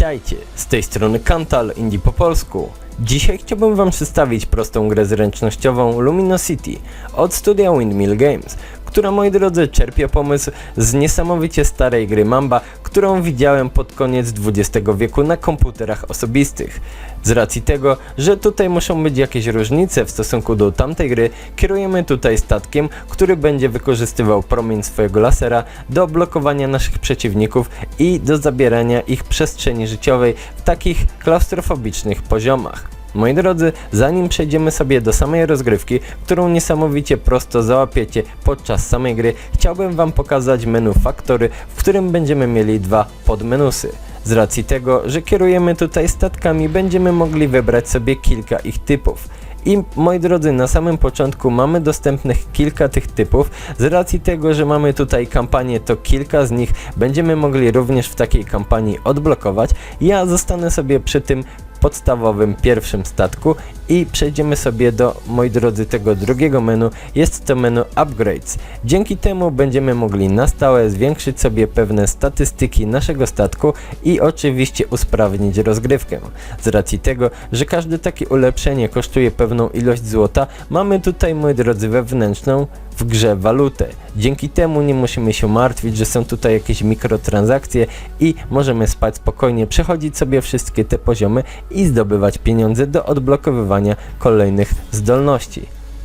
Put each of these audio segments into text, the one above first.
Witajcie, z tej strony Kantal Indie po polsku. Dzisiaj chciałbym Wam przedstawić prostą grę zręcznościową Luminosity od studia Windmill Games, która moi drodzy czerpie pomysł z niesamowicie starej gry Mamba, którą widziałem pod koniec XX wieku na komputerach osobistych. Z racji tego, że tutaj muszą być jakieś różnice w stosunku do tamtej gry, kierujemy tutaj statkiem, który będzie wykorzystywał promień swojego lasera do blokowania naszych przeciwników i do zabierania ich przestrzeni życiowej w takich klaustrofobicznych poziomach. Moi drodzy, zanim przejdziemy sobie do samej rozgrywki, którą niesamowicie prosto załapiecie podczas samej gry, chciałbym Wam pokazać menu Factory, w którym będziemy mieli dwa podmenusy. Z racji tego, że kierujemy tutaj statkami, będziemy mogli wybrać sobie kilka ich typów. I moi drodzy, na samym początku mamy dostępnych kilka tych typów. Z racji tego, że mamy tutaj kampanię, to kilka z nich będziemy mogli również w takiej kampanii odblokować. Ja zostanę sobie przy tym podstawowym pierwszym statku i przejdziemy sobie do, moi drodzy, tego drugiego menu. Jest to menu Upgrades. Dzięki temu będziemy mogli na stałe zwiększyć sobie pewne statystyki naszego statku i oczywiście usprawnić rozgrywkę. Z racji tego, że każde takie ulepszenie kosztuje pewną ilość złota, mamy tutaj, moi drodzy, wewnętrzną w grze walutę. Dzięki temu nie musimy się martwić, że są tutaj jakieś mikrotransakcje i możemy spać spokojnie, przechodzić sobie wszystkie te poziomy i zdobywać pieniądze do odblokowywania kolejnych zdolności.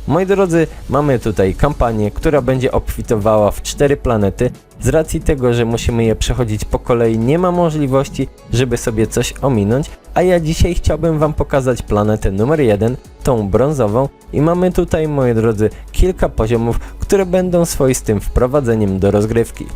Moi drodzy, mamy tutaj kampanię, która będzie obfitowała w cztery planety. Z racji tego, że musimy je przechodzić po kolei, nie ma możliwości, żeby sobie coś ominąć, a ja dzisiaj chciałbym Wam pokazać planetę numer 1, tą brązową i mamy tutaj, moi drodzy, kilka poziomów, które będą swoistym wprowadzeniem do rozgrywki.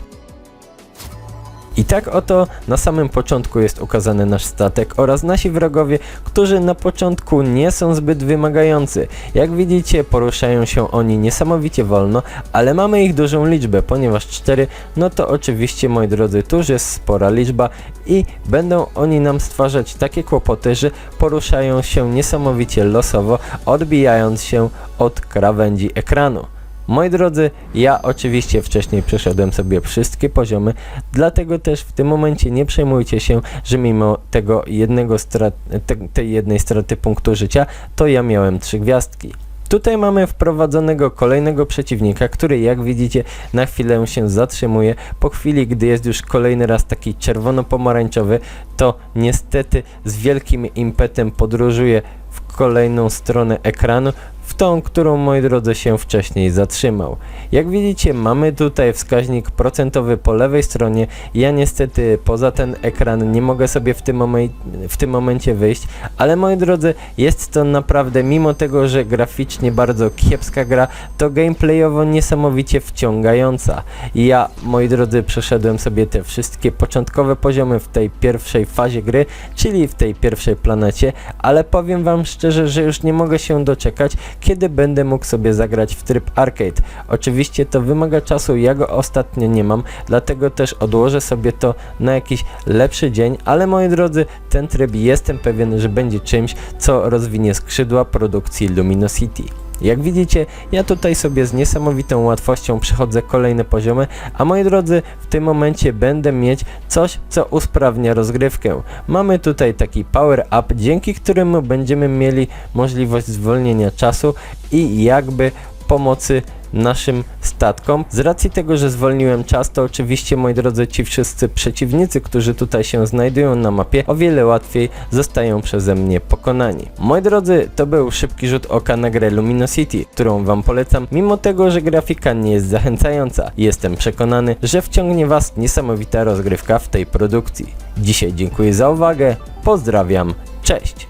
I tak oto na samym początku jest ukazany nasz statek oraz nasi wrogowie, którzy na początku nie są zbyt wymagający. Jak widzicie poruszają się oni niesamowicie wolno, ale mamy ich dużą liczbę, ponieważ 4, no to oczywiście moi drodzy, tu już jest spora liczba i będą oni nam stwarzać takie kłopoty, że poruszają się niesamowicie losowo, odbijając się od krawędzi ekranu. Moi drodzy, ja oczywiście wcześniej przeszedłem sobie wszystkie poziomy, dlatego też w tym momencie nie przejmujcie się, że mimo tego jednego strat, te, tej jednej straty punktu życia, to ja miałem trzy gwiazdki. Tutaj mamy wprowadzonego kolejnego przeciwnika, który jak widzicie na chwilę się zatrzymuje. Po chwili, gdy jest już kolejny raz taki czerwono-pomarańczowy, to niestety z wielkim impetem podróżuje w kolejną stronę ekranu, w tą, którą moi drodzy się wcześniej zatrzymał. Jak widzicie mamy tutaj wskaźnik procentowy po lewej stronie. Ja niestety poza ten ekran nie mogę sobie w tym, momen- w tym momencie wyjść, ale moi drodzy jest to naprawdę mimo tego, że graficznie bardzo kiepska gra, to gameplayowo niesamowicie wciągająca. Ja moi drodzy przeszedłem sobie te wszystkie początkowe poziomy w tej pierwszej fazie gry, czyli w tej pierwszej planecie, ale powiem wam szczerze, że już nie mogę się doczekać, kiedy będę mógł sobie zagrać w tryb arcade. Oczywiście to wymaga czasu, ja go ostatnio nie mam, dlatego też odłożę sobie to na jakiś lepszy dzień, ale moi drodzy, ten tryb jestem pewien, że będzie czymś, co rozwinie skrzydła produkcji Luminosity. Jak widzicie, ja tutaj sobie z niesamowitą łatwością przechodzę kolejne poziomy, a moi drodzy, w tym momencie będę mieć coś, co usprawnia rozgrywkę. Mamy tutaj taki power up, dzięki któremu będziemy mieli możliwość zwolnienia czasu i jakby pomocy naszym statkom. Z racji tego, że zwolniłem czas, to oczywiście, moi drodzy, ci wszyscy przeciwnicy, którzy tutaj się znajdują na mapie, o wiele łatwiej zostają przeze mnie pokonani. Moi drodzy, to był szybki rzut oka na grę Luminosity, którą wam polecam, mimo tego, że grafika nie jest zachęcająca. Jestem przekonany, że wciągnie was niesamowita rozgrywka w tej produkcji. Dzisiaj dziękuję za uwagę, pozdrawiam, cześć!